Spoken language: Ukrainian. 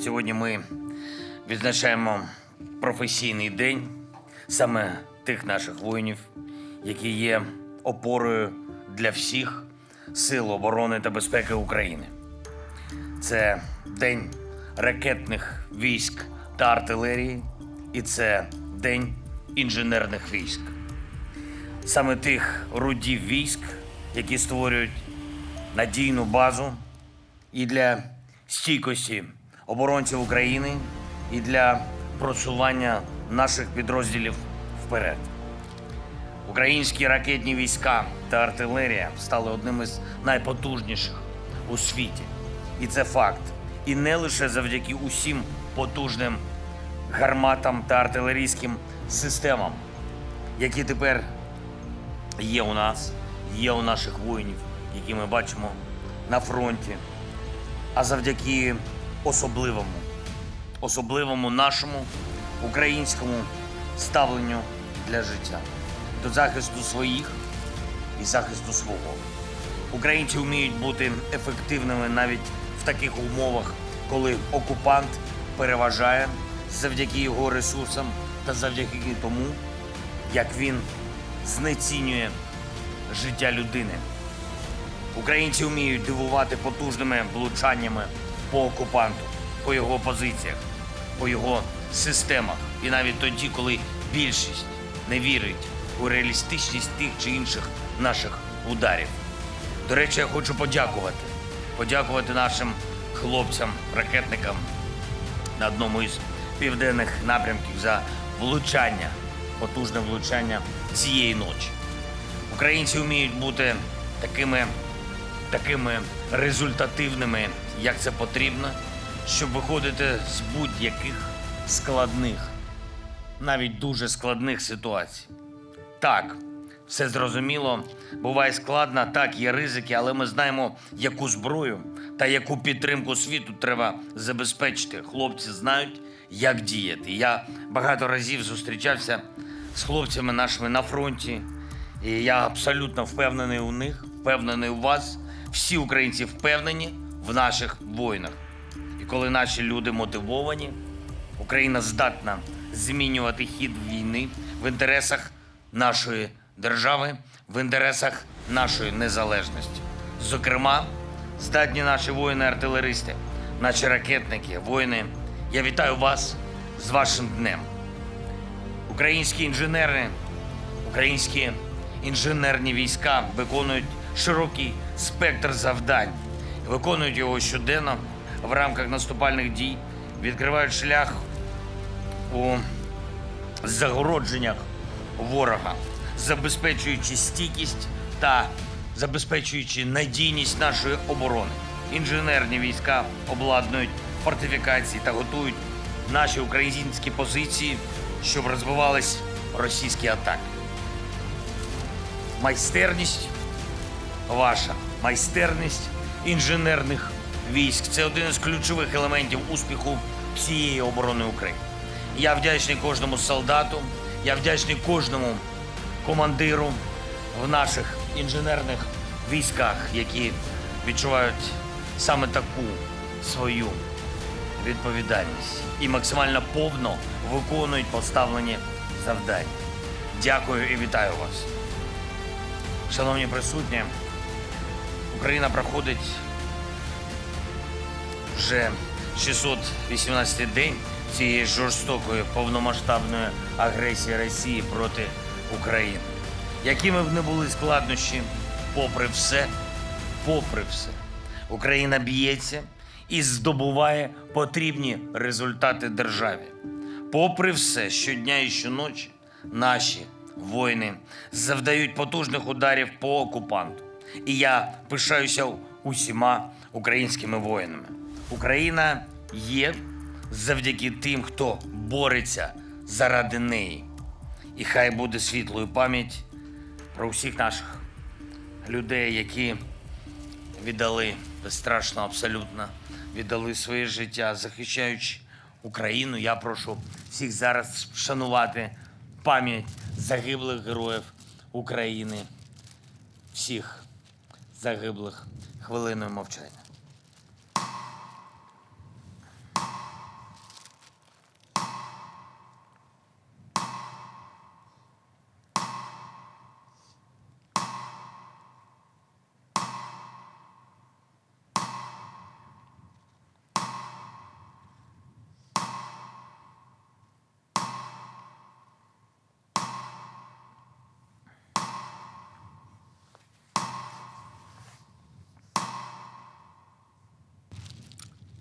Сьогодні ми відзначаємо професійний день саме тих наших воїнів, які є опорою для всіх сил оборони та безпеки України. Це день ракетних військ та артилерії, і це день інженерних військ. Саме тих родів військ, які створюють надійну базу і для стійкості оборонців України, і для просування наших підрозділів вперед. Українські ракетні війська та артилерія стали одним із найпотужніших у світі. І це факт. І не лише завдяки усім потужним гарматам та артилерійським системам, які тепер є у нас, є у наших воїнів, які ми бачимо на фронті, а завдяки особливому, особливому нашому українському ставленню для життя, до захисту своїх і захисту свого. Українці вміють бути ефективними навіть в таких умовах, коли окупант переважає завдяки його ресурсам та завдяки тому, як він знецінює життя людини. Українці вміють дивувати потужними влучаннями по окупанту, по його позиціях, по його системах. І навіть тоді, коли більшість не вірить у реалістичність тих чи інших наших ударів. До речі, я хочу подякувати. Подякувати нашим хлопцям, ракетникам на одному із південних напрямків за влучання, потужне влучання цієї ночі. Українці вміють бути такими, такими результативними, як це потрібно, щоб виходити з будь-яких складних, навіть дуже складних ситуацій. Так, все зрозуміло, буває складно, так, є ризики, але ми знаємо, яку зброю та яку підтримку світу треба забезпечити. Хлопці знають, як діяти. Я багато разів зустрічався з хлопцями нашими на фронті, і я абсолютно впевнений у них, впевнений у вас. Всі українці впевнені в наших воїнах. І коли наші люди мотивовані, Україна здатна змінювати хід війни в інтересах нашої держави, в інтересах нашої незалежності. Зокрема, здатні наші воїни-артилеристи, наші ракетники, воїни. Я вітаю вас з вашим днем. Українські інженери, українські інженерні війська виконують широкий спектр завдань, виконують його щоденно в рамках наступальних дій, відкривають шлях у загородженнях ворога, забезпечуючи стійкість та забезпечуючи надійність нашої оборони. Інженерні війська обладнують фортифікації та готують наші українські позиції, щоб розбивались російські атаки. Майстерність ваша майстерність інженерних військ це один із ключових елементів успіху всієї оборони України. Я вдячний кожному солдату, я вдячний кожному командиру в наших інженерних військах, які відчувають саме таку свою відповідальність і максимально повно виконують поставлені завдання. Дякую і вітаю вас. Шановні присутні, Україна проходить вже 618 день цієї жорстокої повномасштабної агресії Росії проти України. Якими б не були складнощі, попри все, попри все, Україна б'ється і здобуває потрібні результати державі. Попри все, щодня і щоночі наші воїни завдають потужних ударів по окупанту. І я пишаюся усіма українськими воїнами. Україна є завдяки тим, хто бореться заради неї. І хай буде світлою пам'ять про всіх наших людей, які віддали безстрашно абсолютно, віддали своє життя, захищаючи Україну. Я прошу всіх зараз вшанувати пам'ять загиблих героїв України, всіх загиблих хвилиною мовчання.